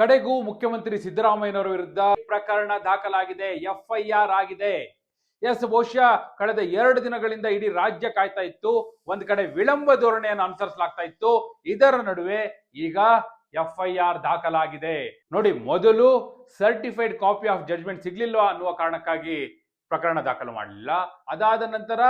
ಕಡೆಗೂ ಮುಖ್ಯಮಂತ್ರಿ ಸಿದ್ದರಾಮಯ್ಯನವರ ವಿರುದ್ಧ ಪ್ರಕರಣ ದಾಖಲಾಗಿದೆ, ಎಫ್ಐಆರ್ ಆಗಿದೆ. ಎಸ್ ಬಹುಶಃ ಕಳೆದ ಎರಡು ದಿನಗಳಿಂದ ಇಡೀ ರಾಜ್ಯ ಕಾಯ್ತಾ ಇತ್ತು, ಒಂದ್ ಕಡೆ ವಿಳಂಬ ಧೋರಣೆಯನ್ನು ಅನುಸರಿಸಲಾಗ್ತಾ ಇತ್ತು, ಇದರ ನಡುವೆ ಈಗ ಎಫ್ಐಆರ್ ದಾಖಲಾಗಿದೆ. ನೋಡಿ, ಮೊದಲು ಸರ್ಟಿಫೈಡ್ ಕಾಪಿ ಆಫ್ ಜಡ್ಜ್ಮೆಂಟ್ ಸಿಗ್ಲಿಲ್ಲ ಅನ್ನುವ ಕಾರಣಕ್ಕಾಗಿ ಪ್ರಕರಣ ದಾಖಲು ಮಾಡಲಿಲ್ಲ. ಅದಾದ ನಂತರ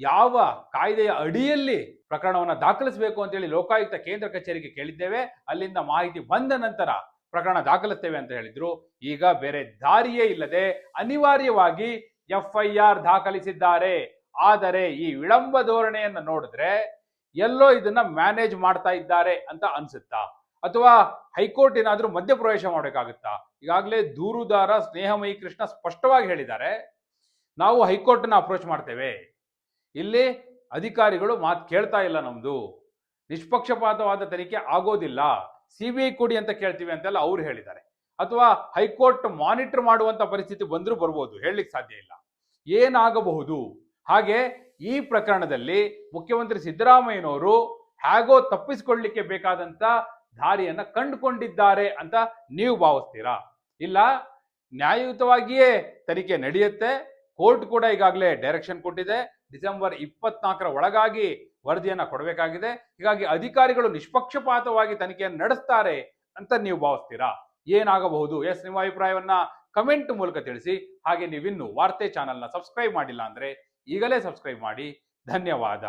ಯಾವ ಕಾಯ್ದೆಯ ಅಡಿಯಲ್ಲಿ ಪ್ರಕರಣವನ್ನು ದಾಖಲಿಸಬೇಕು ಅಂತೇಳಿ ಲೋಕಾಯುಕ್ತ ಕೇಂದ್ರ ಕಚೇರಿಗೆ ಕೇಳಿದ್ದೇವೆ. ಅಲ್ಲಿಂದ ಮಾಹಿತಿ ಬಂದ ನಂತರ ಪ್ರಕರಣ ದಾಖಲಿಸ್ತೇವೆ ಅಂತ ಹೇಳಿದ್ರು. ಈಗ ಬೇರೆ ದಾರಿಯೇ ಇಲ್ಲದೆ ಅನಿವಾರ್ಯವಾಗಿ ಎಫ್ಐಆರ್ ದಾಖಲಿಸಿದ್ದಾರೆ. ಆದರೆ ಈ ವಿಳಂಬ ಧೋರಣೆಯನ್ನು ನೋಡಿದ್ರೆ ಎಲ್ಲೋ ಇದನ್ನ ಮ್ಯಾನೇಜ್ ಮಾಡ್ತಾ ಇದ್ದಾರೆ ಅಂತ ಅನ್ಸುತ್ತಾ? ಅಥವಾ ಹೈಕೋರ್ಟ್ ಏನಾದ್ರೂ ಮಧ್ಯಪ್ರವೇಶ ಮಾಡಬೇಕಾಗುತ್ತಾ? ಈಗಾಗಲೇ ದೂರುದಾರ ಸ್ನೇಹಮಯಿ ಕೃಷ್ಣ ಸ್ಪಷ್ಟವಾಗಿ ಹೇಳಿದ್ದಾರೆ. ನಾವು ಹೈಕೋರ್ಟ್ನ ಅಪ್ರೋಚ್ ಮಾಡ್ತೇವೆ. ಇಲ್ಲಿ ಅಧಿಕಾರಿಗಳು ಮಾತು ಕೇಳ್ತಾ ಇಲ್ಲ ನಮ್ದು. ನಿಷ್ಪಕ್ಷಪಾತವಾದ ತನಿಖೆ ಆಗೋದಿಲ್ಲ. ಸಿ ಬಿ ಐ ಕೊಡಿ ಅಂತ ಕೇಳ್ತೀವಿ ಅಂತೆಲ್ಲ ಅವ್ರು ಹೇಳಿದ್ದಾರೆ. ಅಥವಾ ಹೈಕೋರ್ಟ್ ಮಾನಿಟರ್ ಮಾಡುವಂತ ಪರಿಸ್ಥಿತಿ ಬಂದರೂ ಬರ್ಬೋದು, ಹೇಳಲಿಕ್ಕೆ ಸಾಧ್ಯ ಇಲ್ಲ. ಏನಾಗಬಹುದು? ಹಾಗೆ ಈ ಪ್ರಕರಣದಲ್ಲಿ ಮುಖ್ಯಮಂತ್ರಿ ಸಿದ್ದರಾಮಯ್ಯನವರು ಹೇಗೋ ತಪ್ಪಿಸಿಕೊಳ್ಳಿಕ್ಕೆ ಬೇಕಾದಂತ ದಾರಿಯನ್ನ ಕಂಡುಕೊಂಡಿದ್ದಾರೆ ಅಂತ ನೀವು ಭಾವಿಸ್ತೀರಾ? ಇಲ್ಲ, ನ್ಯಾಯಯುತವಾಗಿಯೇ ತನಿಖೆ ನಡೆಯುತ್ತೆ, ಕೋರ್ಟ್ ಕೂಡ ಈಗಾಗಲೇ ಡೈರೆಕ್ಷನ್ ಕೊಟ್ಟಿದೆ, ಡಿಸೆಂಬರ್ ಇಪ್ಪತ್ನಾಲ್ಕರ ಒಳಗಾಗಿ ವರದಿಯನ್ನ ಕೊಡಬೇಕಾಗಿದೆ. ಹೀಗಾಗಿ ಅಧಿಕಾರಿಗಳು ನಿಷ್ಪಕ್ಷಪಾತವಾಗಿ ತನಿಖೆಯನ್ನು ನಡೆಸ್ತಾರೆ ಅಂತ ನೀವು ಭಾವಿಸ್ತೀರಾ? ಏನಾಗಬಹುದು? ಎಸ್, ನಿಮ್ಮ ಅಭಿಪ್ರಾಯವನ್ನ ಕಮೆಂಟ್ ಮೂಲಕ ತಿಳಿಸಿ. ಹಾಗೆ ನೀವಿನ್ನು ವಾರ್ತೆ ಚಾನೆಲ್ನ ಸಬ್ಸ್ಕ್ರೈಬ್ ಮಾಡಿಲ್ಲ ಅಂದ್ರೆ ಈಗಲೇ ಸಬ್ಸ್ಕ್ರೈಬ್ ಮಾಡಿ. ಧನ್ಯವಾದ.